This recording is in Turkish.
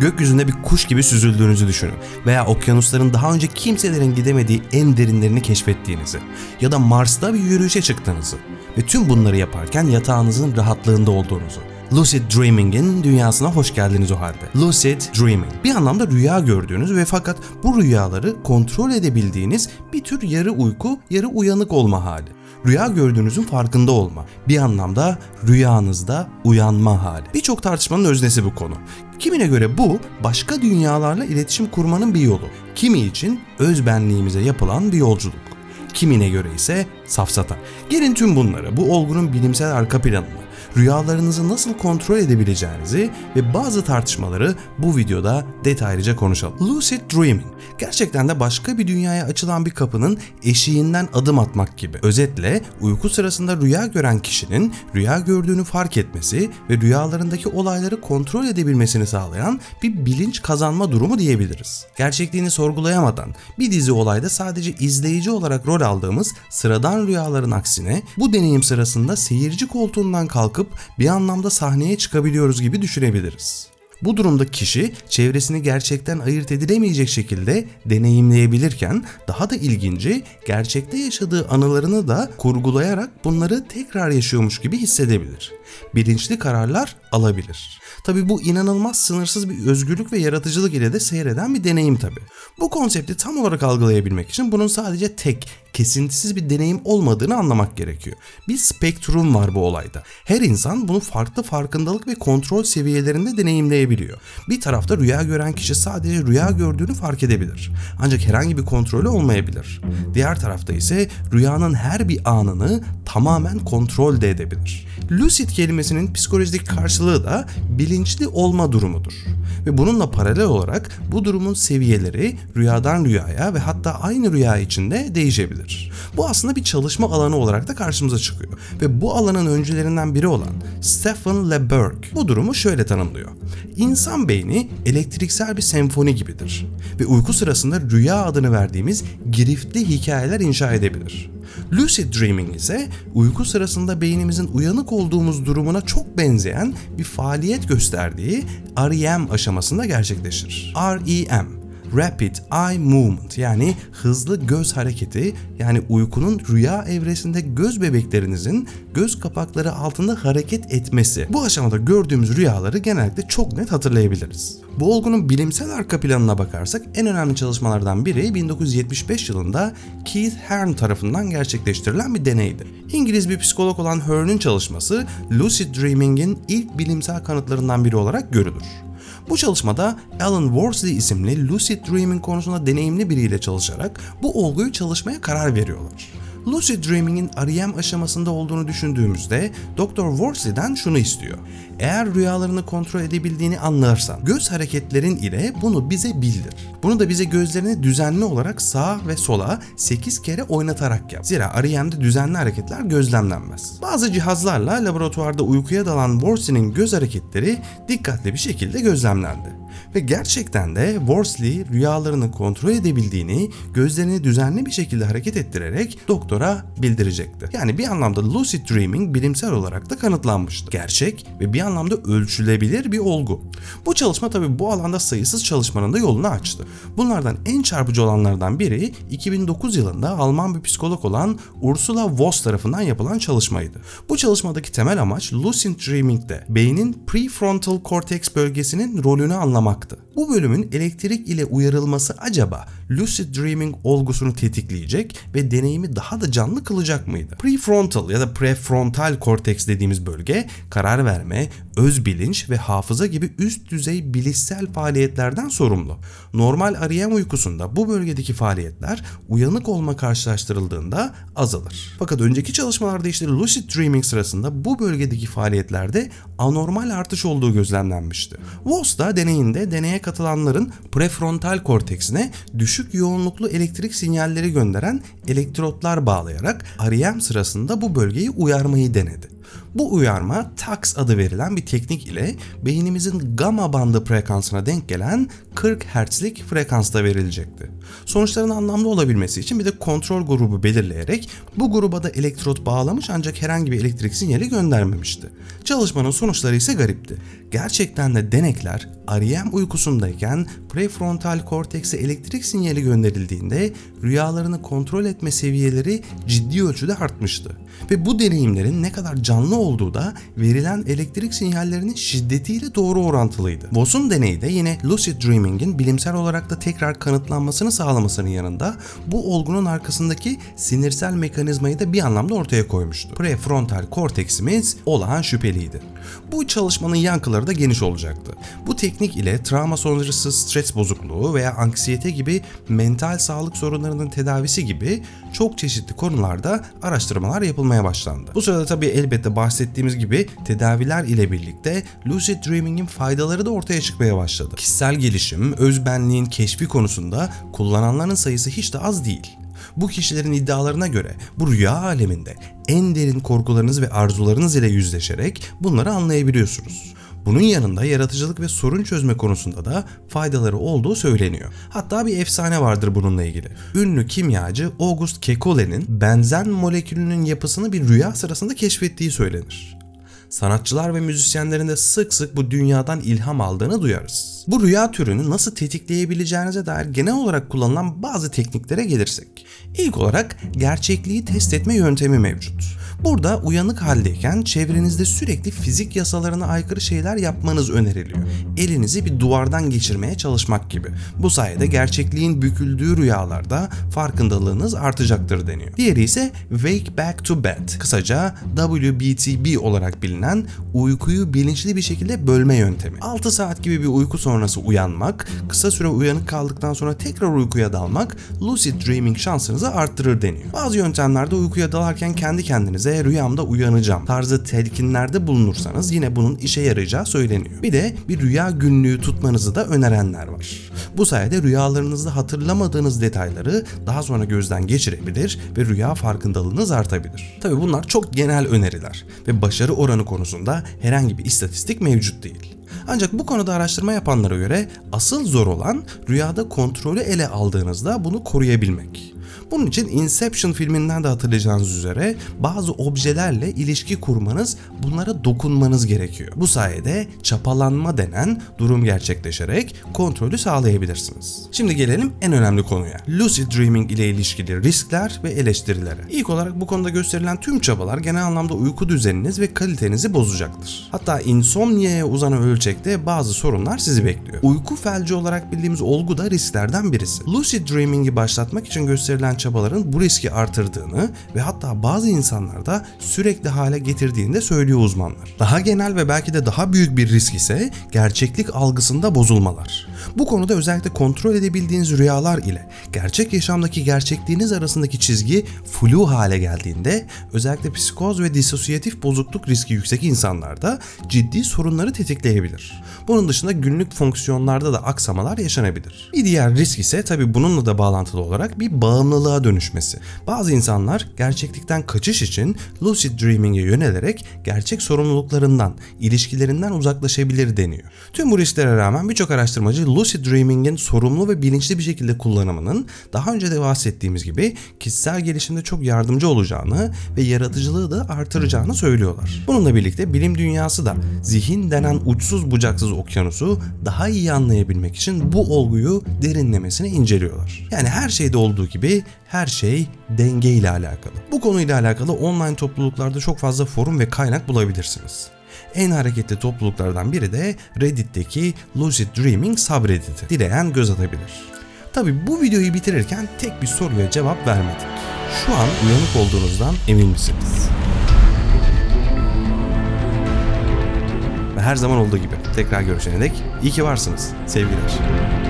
Gökyüzünde bir kuş gibi süzüldüğünüzü düşünün veya okyanusların daha önce kimselerin gidemediği en derinlerini keşfettiğinizi ya da Mars'ta bir yürüyüşe çıktığınızı ve tüm bunları yaparken yatağınızın rahatlığında olduğunuzu. Lucid Dreaming'in dünyasına hoş geldiniz o halde. Lucid Dreaming bir anlamda rüya gördüğünüz ve fakat bu rüyaları kontrol edebildiğiniz bir tür yarı uyku, yarı uyanık olma hali. Rüya gördüğünüzün farkında olma. Bir anlamda rüyanızda uyanma hali. Birçok tartışmanın öznesi bu konu. Kimine göre bu başka dünyalarla iletişim kurmanın bir yolu. Kimi için öz benliğimize yapılan bir yolculuk. Kimine göre ise safsata. Gelin tüm bunları, bu olgunun bilimsel arka planını, rüyalarınızı nasıl kontrol edebileceğinizi ve bazı tartışmaları bu videoda detaylıca konuşalım. Lucid Dreaming gerçekten de başka bir dünyaya açılan bir kapının eşiğinden adım atmak gibi. Özetle uyku sırasında rüya gören kişinin rüya gördüğünü fark etmesi ve rüyalarındaki olayları kontrol edebilmesini sağlayan bir bilinç kazanma durumu diyebiliriz. Gerçekliğini sorgulayamadan bir dizi olayda sadece izleyici olarak rol aldığımız sıradan rüyaların aksine bu deneyim sırasında seyirci koltuğundan kalkıp bir anlamda sahneye çıkabiliyoruz gibi düşünebiliriz. Bu durumda kişi çevresini gerçekten ayırt edilemeyecek şekilde deneyimleyebilirken daha da ilginci gerçekte yaşadığı anılarını da kurgulayarak bunları tekrar yaşıyormuş gibi hissedebilir. Bilinçli kararlar alabilir. Tabi bu inanılmaz sınırsız bir özgürlük ve yaratıcılık ile de seyreden bir deneyim tabi. Bu konsepti tam olarak algılayabilmek için bunun sadece tek, kesintisiz bir deneyim olmadığını anlamak gerekiyor. Bir spektrum var bu olayda. Her insan bunu farklı farkındalık ve kontrol seviyelerinde deneyimleyebiliyor. Bir tarafta rüya gören kişi sadece rüya gördüğünü fark edebilir. Ancak herhangi bir kontrolü olmayabilir. Diğer tarafta ise rüyanın her bir anını tamamen kontrol de edebilir. Lucid kelimesinin psikolojik karşılığı da bilinçli olma durumudur. Ve bununla paralel olarak bu durumun seviyeleri rüyadan rüyaya ve hatta aynı rüya içinde değişebilir. Bu aslında bir çalışma alanı olarak da karşımıza çıkıyor. Ve bu alanın öncülerinden biri olan Stephen LeBerg bu durumu şöyle tanımlıyor. İnsan beyni elektriksel bir senfoni gibidir ve uyku sırasında rüya adını verdiğimiz giriftli hikayeler inşa edebilir. Lucid Dreaming ise uyku sırasında beynimizin uyanık olduğumuz durumuna çok benzeyen bir faaliyet gösterdiği REM aşamasında gerçekleşir. REM Rapid Eye Movement yani hızlı göz hareketi yani uykunun rüya evresinde göz bebeklerinizin göz kapakları altında hareket etmesi. Bu aşamada gördüğümüz rüyaları genellikle çok net hatırlayabiliriz. Bu olgunun bilimsel arka planına bakarsak en önemli çalışmalardan biri 1975 yılında Keith Hearn tarafından gerçekleştirilen bir deneydi. İngiliz bir psikolog olan Hearn'ın çalışması lucid dreaming'in ilk bilimsel kanıtlarından biri olarak görülür. Bu çalışmada Alan Worsley isimli lucid dreaming konusunda deneyimli biriyle çalışarak bu olguyu çalışmaya karar veriyorlar. Lucid Dreaming'in REM aşamasında olduğunu düşündüğümüzde Dr. Worsley'den şunu istiyor. Eğer rüyalarını kontrol edebildiğini anlarsan göz hareketlerin ile bunu bize bildir. Bunu da bize gözlerini düzenli olarak sağa ve sola 8 kere oynatarak yap. Zira REM'de düzenli hareketler gözlemlenmez. Bazı cihazlarla laboratuvarda uykuya dalan Worsley'nin göz hareketleri dikkatli bir şekilde gözlemlendi. Ve gerçekten de Worsley rüyalarını kontrol edebildiğini gözlerini düzenli bir şekilde hareket ettirerek doktora bildirecekti. Yani bir anlamda lucid dreaming bilimsel olarak da kanıtlanmıştı. Gerçek ve bir anlamda ölçülebilir bir olgu. Bu çalışma tabi bu alanda sayısız çalışmanın da yolunu açtı. Bunlardan en çarpıcı olanlardan biri 2009 yılında Alman bir psikolog olan Ursula Voss tarafından yapılan çalışmaydı. Bu çalışmadaki temel amaç lucid dreaming'de beynin prefrontal cortex bölgesinin rolünü anlamaktı. Bu bölümün elektrik ile uyarılması acaba lucid dreaming olgusunu tetikleyecek ve deneyimi daha da canlı kılacak mıydı? Prefrontal ya da prefrontal korteks dediğimiz bölge karar verme, öz bilinç ve hafıza gibi üst düzey bilişsel faaliyetlerden sorumlu. Normal REM uykusunda bu bölgedeki faaliyetler uyanık olma karşılaştırıldığında azalır. Fakat önceki çalışmalarda işte lucid dreaming sırasında bu bölgedeki faaliyetlerde anormal artış olduğu gözlemlenmişti. Voss da deneyinde deneye katılanların prefrontal korteksine düşük yoğunluklu elektrik sinyalleri gönderen elektrotlar bağlayarak REM sırasında bu bölgeyi uyarmayı denedi. Bu uyarma TAX adı verilen bir teknik ile beynimizin gamma bandı frekansına denk gelen 40 Hz'lik frekansta verilecekti. Sonuçların anlamlı olabilmesi için bir de kontrol grubu belirleyerek bu gruba da elektrot bağlamış ancak herhangi bir elektrik sinyali göndermemişti. Çalışmanın sonuçları ise garipti. Gerçekten de denekler REM uykusundayken prefrontal kortekse elektrik sinyali gönderildiğinde rüyalarını kontrol etme seviyeleri ciddi ölçüde artmıştı. Ve bu deneyimlerin ne kadar canlı olduğu da verilen elektrik sinyallerinin şiddetiyle doğru orantılıydı. Voss'un deneyi de yine lucid dreaming'in bilimsel olarak da tekrar kanıtlanmasını sağlamasının yanında bu olgunun arkasındaki sinirsel mekanizmayı da bir anlamda ortaya koymuştu. Prefrontal korteksimiz olağan şüpheliydi. Bu çalışmanın yankıları da geniş olacaktı. Bu teknik ile travma sonrası stres bozukluğu veya anksiyete gibi mental sağlık sorunlarının tedavisi gibi çok çeşitli konularda araştırmalar yapılmaya başlandı. Bu sırada tabii elbette bahsettiğimiz gibi tedaviler ile birlikte lucid dreaming'in faydaları da ortaya çıkmaya başladı. Kişisel gelişim, özbenliğin keşfi konusunda kullananların sayısı hiç de az değil. Bu kişilerin iddialarına göre bu rüya aleminde en derin korkularınız ve arzularınız ile yüzleşerek bunları anlayabiliyorsunuz. Bunun yanında yaratıcılık ve sorun çözme konusunda da faydaları olduğu söyleniyor. Hatta bir efsane vardır bununla ilgili. Ünlü kimyacı August Kekule'nin benzen molekülünün yapısını bir rüya sırasında keşfettiği söylenir. Sanatçılar ve müzisyenlerin de sık sık bu dünyadan ilham aldığını duyarız. Bu rüya türünü nasıl tetikleyebileceğinize dair genel olarak kullanılan bazı tekniklere gelirsek. İlk olarak gerçekliği test etme yöntemi mevcut. Burada uyanık haldeyken çevrenizde sürekli fizik yasalarına aykırı şeyler yapmanız öneriliyor. Elinizi bir duvardan geçirmeye çalışmak gibi. Bu sayede gerçekliğin büküldüğü rüyalarda farkındalığınız artacaktır deniyor. Diğeri ise Wake Back to Bed, kısaca WBTB olarak bilinen uykuyu bilinçli bir şekilde bölme yöntemi. 6 saat gibi bir uyku sonrası uyanmak, kısa süre uyanık kaldıktan sonra tekrar uykuya dalmak lucid dreaming şansınızı arttırır deniyor. Bazı yöntemlerde uykuya dalarken kendi kendinize rüyamda uyanacağım tarzı telkinlerde bulunursanız yine bunun işe yarayacağı söyleniyor. Bir de bir rüya günlüğü tutmanızı da önerenler var. Bu sayede rüyalarınızda hatırlamadığınız detayları daha sonra gözden geçirebilir ve rüya farkındalığınız artabilir. Tabi bunlar çok genel öneriler ve başarı oranı konusunda herhangi bir istatistik mevcut değil. Ancak bu konuda araştırma yapanlara göre asıl zor olan rüyada kontrolü ele aldığınızda bunu koruyabilmek. Bunun için Inception filminden de hatırlayacağınız üzere bazı objelerle ilişki kurmanız, bunlara dokunmanız gerekiyor. Bu sayede çapalanma denen durum gerçekleşerek kontrolü sağlayabilirsiniz. Şimdi gelelim en önemli konuya. Lucid Dreaming ile ilişkili riskler ve eleştirilere. İlk olarak bu konuda gösterilen tüm çabalar genel anlamda uyku düzeniniz ve kalitenizi bozacaktır. Hatta insomnia'ya uzanan ölçekte bazı sorunlar sizi bekliyor. Uyku felci olarak bildiğimiz olgu da risklerden birisi. Lucid Dreaming'i başlatmak için gösterilen çabaların bu riski artırdığını ve hatta bazı insanlarda sürekli hale getirdiğini de söylüyor uzmanlar. Daha genel ve belki de daha büyük bir risk ise gerçeklik algısında bozulmalar. Bu konuda özellikle kontrol edebildiğiniz rüyalar ile gerçek yaşamdaki gerçekliğiniz arasındaki çizgi flu hale geldiğinde özellikle psikoz ve disosiyatif bozukluk riski yüksek insanlarda ciddi sorunları tetikleyebilir. Bunun dışında günlük fonksiyonlarda da aksamalar yaşanabilir. Bir diğer risk ise tabi bununla da bağlantılı olarak bir bağımlılığa dönüşmesi. Bazı insanlar gerçeklikten kaçış için lucid dreaming'e yönelerek gerçek sorumluluklarından, ilişkilerinden uzaklaşabilir deniyor. Tüm bu risklere rağmen birçok araştırmacı lucid dreaming'in sorumlu ve bilinçli bir şekilde kullanımının daha önce de bahsettiğimiz gibi kişisel gelişimde çok yardımcı olacağını ve yaratıcılığı da artıracağını söylüyorlar. Bununla birlikte bilim dünyası da zihin denen uçsuz bucaksız okyanusu daha iyi anlayabilmek için bu olguyu derinlemesine inceliyorlar. Yani her şeyde olduğu gibi her şey denge ile alakalı. Bu konuyla alakalı online topluluklarda çok fazla forum ve kaynak bulabilirsiniz. En hareketli topluluklardan biri de Reddit'teki Lucid Dreaming subreddit'i. Dileyen göz atabilir. Tabi bu videoyu bitirirken tek bir soruya cevap vermedik. Şu an uyanık olduğunuzdan emin misiniz? Ve her zaman olduğu gibi tekrar görüşene dek iyi ki varsınız. Sevgiler.